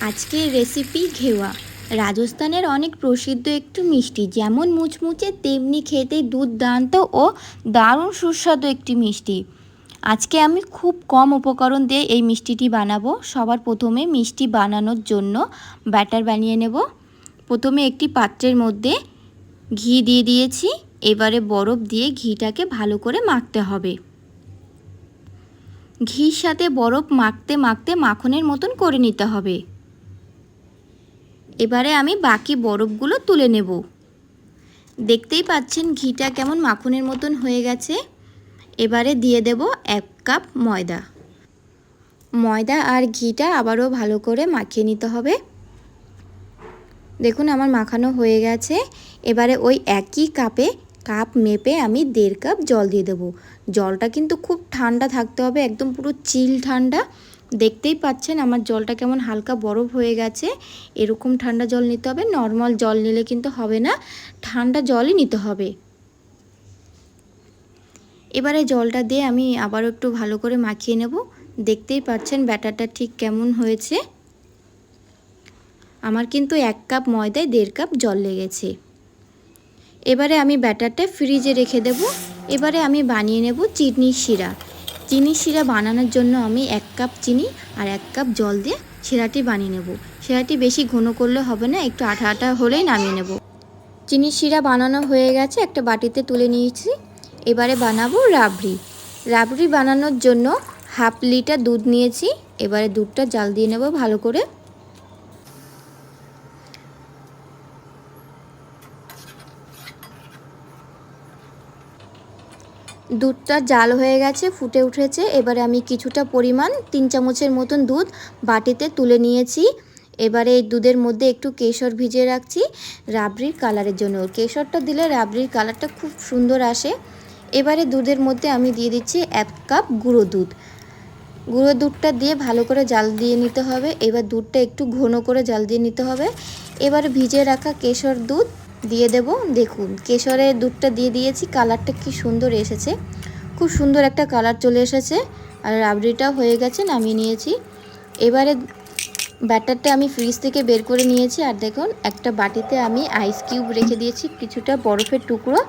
আজকের রেসিপি ঘেওয়া। রাজস্থানের অনেক প্রসিদ্ধ একটু মিষ্টি, যেমন মুচমুচে, তেমনি খেতে দুর্দান্ত ও দারুণ সুস্বাদু একটি মিষ্টি। আজকে আমি খুব কম উপকরণ দিয়ে এই মিষ্টিটি বানাবো। সবার প্রথমে মিষ্টি বানানোর জন্য ব্যাটার বানিয়ে নেব। প্রথমে একটি পাত্রের মধ্যে ঘি দিয়ে দিয়েছি। এবারে বরফ দিয়ে ঘিটাকে ভালো করে মাখতে হবে। ঘির সাথে বরফ মাখতে মাখতে মাখনের মতন করে নিতে হবে। এবারে আমি বাকি বরফগুলো তুলে নেব। দেখতেই পাচ্ছেন ঘিটা কেমন মাখনের মতন হয়ে গেছে। এবারে দিয়ে দেব এক কাপ ময়দা। ময়দা আর ঘিটা আবারও ভালো করে মাখিয়ে নিতে হবে। দেখুন আমার মাখানো হয়ে গেছে। এবারে ওই একই কাপে কাপ মেপে আমি দেড় কাপ জল দিয়ে দেবো। জলটা কিন্তু খুব ঠান্ডা থাকতে হবে, একদম পুরো চিল ঠান্ডা। দেখতেই পাচ্ছেন আমার জলটা কেমন হালকা বরফ হয়ে গেছে। এরকম ঠান্ডা জল নিতে হবে, নর্মাল জল নিলে কিন্তু হবে না, ঠান্ডা জলই নিতে হবে। এবারে জলটা দিয়ে আমি আবারও একটু ভালো করে মাখিয়ে নেব। দেখতেই পাচ্ছেন ব্যাটারটা ঠিক কেমন হয়েছে। আমার কিন্তু এক কাপ ময়দায় দেড় কাপ জল লেগেছে। এবারে আমি ব্যাটারটা ফ্রিজে রেখে দেব। এবারে আমি বানিয়ে নেব চিনির শিরা। চিনির শিরা বানানোর জন্য আমি এক কাপ চিনি আর এক কাপ জল দিয়ে শিরাটি বানিয়ে নেব। শিরাটি বেশি ঘন করলে হবে না, একটু আঠা আঠা হলেই নামিয়ে নেব। চিনি শিরা বানানো হয়ে গেছে, একটা বাটিতে তুলে নিয়েছি। এবারে বানাবো রাবড়ি। রাবড়ি বানানোর জন্য হাফ লিটার দুধ নিয়েছি। এবারে দুধটা জাল দিয়ে নেব ভালো করে। দুধটা জাল হয়ে গেছে, ফুটে উঠেছে। এবারে আমি কিছুটা পরিমাণ তিন চামচের মতন দুধ বাটিতে তুলে নিয়েছি। এবারে এই দুধের মধ্যে একটু কেশর ভিজিয়ে রাখছি, রাবড়ির কালারের জন্য। কেশরটা দিলে রাবড়ির কালারটা খুব সুন্দর আসে। এবারে দুধের মধ্যে আমি দিয়ে দিচ্ছি এক কাপ গুঁড়ো দুধ। গুঁড়ো দুধটা দিয়ে ভালো করে জাল দিয়ে নিতে হবে। এবার দুধটা একটু ঘন করে জাল দিয়ে নিতে হবে। এবারে ভিজে রাখা কেশর দুধ দিয়ে দেব। দেখুন, কেশরের দুধটা দিয়ে দিয়েছি, কালারটা কি সুন্দর এসেছে। খুব সুন্দর একটা কালার চলে এসেছে, আর রাবড়িটাও হয়ে গেছে, নামিয়ে নিয়েছি। এবারে ব্যাটারটা আমি ফ্রিজ থেকে বের করে নিয়েছি, আর দেখুন, একটা বাটিতে আমি আইস কিউব রেখে দিয়েছি, কিছুটা বরফের টুকরো।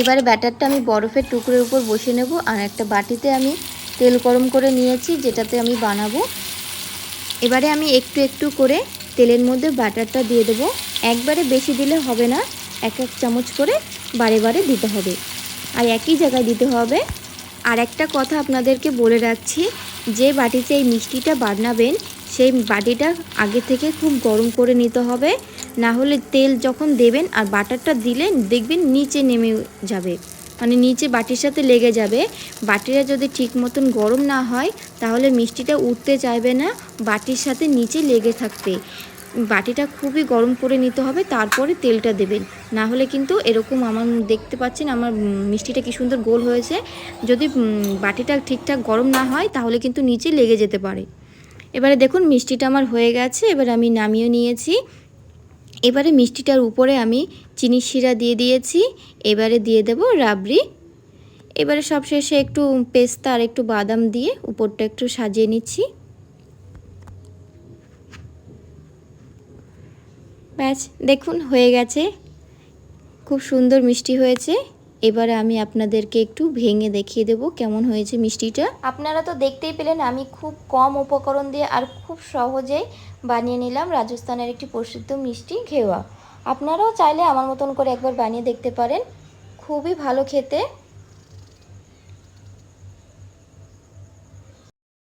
এবারে ব্যাটারটা আমি বরফের টুকরোর উপর বসে নেব, আর একটা বাটিতে আমি তেল গরম করে নিয়েছি, যেটাতে আমি বানাবো। এবারে আমি একটু একটু করে তেলের মধ্যে বাটারটা দিয়ে দেবো। একবারে বেশি দিলে হবে না। এক এক চামচ করে বারে বারে দিতে হবে। আর একই জায়গায় দিতে হবে। আর একটা কথা আপনাদেরকে বলে রাখছি, যে বাটিতে এই মিষ্টিটা বানাবেন, সেই বাটিটা আগে থেকে খুব গরম করে নিতে হবে। না হলে তেল যখন দেবেন আর বাটারটা দিলে দেখবেন নিচে নেমে যাবে। মানে নিচে বাটির সাথে লেগে যাবে। বাটিটা যদি ঠিক মতন গরম না হয়, তাহলে মিষ্টিটা উঠতে চাইবে না, বাটির সাথে নিচে লেগে থাকবে বাটিটা খুবই গরম করে নিতে হবে, তারপরে তেলটা দেবেন। না হলে কিন্তু এরকম আমার দেখতে পাচ্ছেন, আমার মিষ্টিটা কি সুন্দর গোল হয়েছে। যদি বাটিটা ঠিকঠাক গরম না হয়, তাহলে কিন্তু নিচে লেগে যেতে পারে। এবারে দেখুন, মিষ্টিটা আমার হয়ে গেছে, এবার আমি নামিয়ে নিয়েছি। এবারে মিষ্টিটার উপরে আমি চিনি শিরা দিয়ে দিয়েছি, এবারে দিয়ে দেব রাবড়ি। এবারে সবশেষে একটু পেস্তা আর একটু বাদাম দিয়ে উপরটা একটু সাজিয়ে নিচ্ছি। ব্যাস দেখুন, হয়ে গেছে। খুব সুন্দর মিষ্টি হয়েছে। এবারে আমি আপনাদেরকে একটু ভেঙে দেখিয়ে দেব কেমন হয়েছে মিষ্টিটা। আপনারা তো দেখতেই পেলেন, আমি খুব কম উপকরণ দিয়ে আর খুব সহজেই বানিয়ে নিলাম রাজস্থানের একটি প্রসিদ্ধ মিষ্টি ঘেওয়া। আপনারাও চাইলে আমার মতন করে একবার বানিয়ে দেখতে পারেন। খুবই ভালো খেতে।